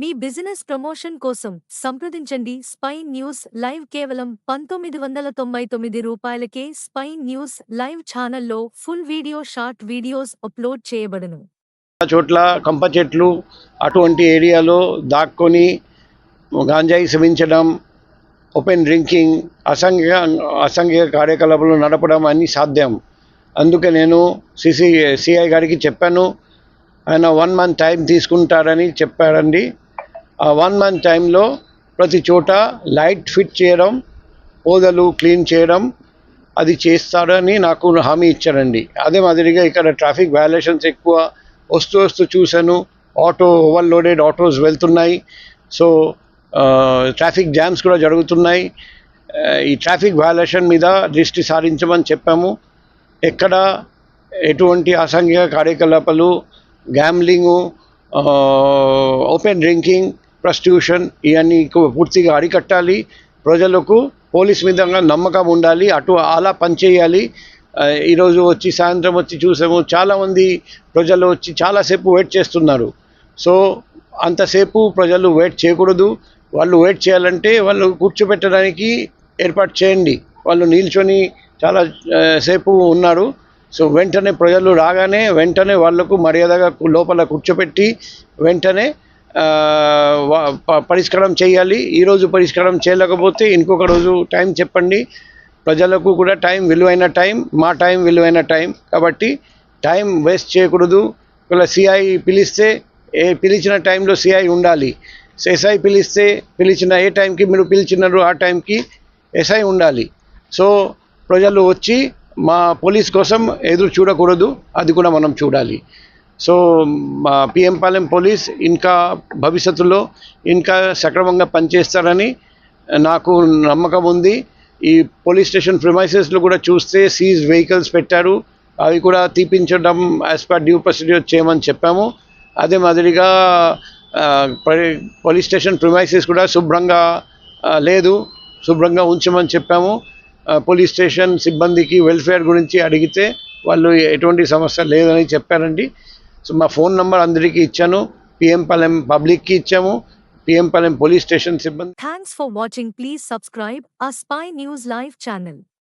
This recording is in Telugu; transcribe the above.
మీ బిజినెస్ ప్రమోషన్ కోసం సంప్రదించండి స్పైన్ న్యూస్ లైవ్ కేవలం పంతొమ్మిది వందల తొంభై తొమ్మిది రూపాయలకే స్పైన్ న్యూస్ లైవ్ ఛానల్లో full video short videos upload చేయబడను. చోట్ల కంప చెట్లు అటువంటి ఏరియాలో దాక్కొని గాంజాయి సేవించడం ఓపెన్ డ్రింకింగ్ అసంఘిక అసంఘిక కార్యకలాపాలు నడపడం అన్ని సాధ్యం. అందుకే నేను సిసి సిఐ గారికి చెప్పాను. ఆయన వన్ మంత్ టైం తీసుకుంటారని చెప్పారండి. వన్ మంత్ టైంలో ప్రతి చోట లైట్ ఫిట్ చేయడం ఓదలు క్లీన్ చేయడం అది చేస్తారని నాకు హామీ ఇచ్చారండి. అదే మాదిరిగా ఇక్కడ ట్రాఫిక్ వయలేషన్స్ ఎక్కువ వస్తూ వస్తూ చూశాను. ఆటో ఓవర్లోడెడ్ ఆటోస్ వెళ్తున్నాయి. సో ట్రాఫిక్ జామ్స్ కూడా జరుగుతున్నాయి. ఈ ట్రాఫిక్ వయలేషన్ మీద దృష్టి సారించమని చెప్పాము. ఎక్కడ ఎటువంటి అసాంఘిక కార్యకలాపాలు గ్యామ్లింగు ఓపెన్ డ్రింకింగ్ ప్రస్టిట్యూషన్ ఇవన్నీ పూర్తిగా అరికట్టాలి. ప్రజలకు పోలీస్ మీద నమ్మకం ఉండాలి అటు అలా పనిచేయాలి ఈరోజు వచ్చి సాయంత్రం వచ్చి చూసాము చాలామంది ప్రజలు వచ్చి చాలాసేపు వెయిట్ చేస్తున్నారు. సో అంతసేపు ప్రజలు వెయిట్ చేయకూడదు. వాళ్ళు వెయిట్ చేయాలంటే వాళ్ళు కూర్చోబెట్టడానికి ఏర్పాటు చేయండి. వాళ్ళు నిల్చొని చాలా సేపు ఉన్నారు. సో వెంటనే ప్రజలు రాగానే వెంటనే వాళ్ళకు మర్యాదగా లోపల కూర్చోపెట్టి వెంటనే పరిష్కారం చేయాలి. ఈరోజు పరిష్కారం చేయలేకపోతే ఇంకొక రోజు టైం చెప్పండి. ప్రజలకు కూడా టైం విలువైన టైం మా టైం విలువైన టైం. కాబట్టి టైం వేస్ట్ చేయకూడదు. ఒకవేళ సిఐ పిలిస్తే ఏ పిలిచిన టైంలో సిఐ ఉండాలి. ఎస్ఐ పిలిస్తే పిలిచిన ఏ టైంకి మీరు పిలిచినారు ఆ టైంకి ఎస్ఐ ఉండాలి. సో ప్రజలు వచ్చి మా పోలీస్ కోసం ఎదురు చూడకూడదు. అది కూడా మనం చూడాలి. సో మా పాలెం పోలీస్ ఇంకా భవిష్యత్తులో ఇంకా సక్రమంగా పనిచేస్తారని నాకు నమ్మకం ఉంది. ఈ పోలీస్ స్టేషన్ ప్రిమైసెస్లో కూడా చూస్తే సీజ్ వెహికల్స్ పెట్టారు. అవి కూడా తీపించడం యాజ్ పర్ డ్యూ ప్రొసీడ్యూర్ చేయమని చెప్పాము. అదే మాదిరిగా పోలీస్ స్టేషన్ ప్రిమైసెస్ కూడా శుభ్రంగా లేదు. శుభ్రంగా ఉంచమని చెప్పాము. పోలీస్ స్టేషన్ సిబ్బందికి వెల్ఫేర్ గురించి అడిగితే వాళ్ళు ఎటువంటి సమస్య లేదని చెప్పారండి. సో మా ఫోన్ నంబర్ అందరికీ ఇచ్చాను. పిఎం పాలెం పబ్లిక్కి ఇచ్చాము. పిఎం పాలెం పోలీస్ స్టేషన్ సిబ్బంది thanks for watching please subscribe ఆ స్పై న్యూస్ లైవ్ ఛానల్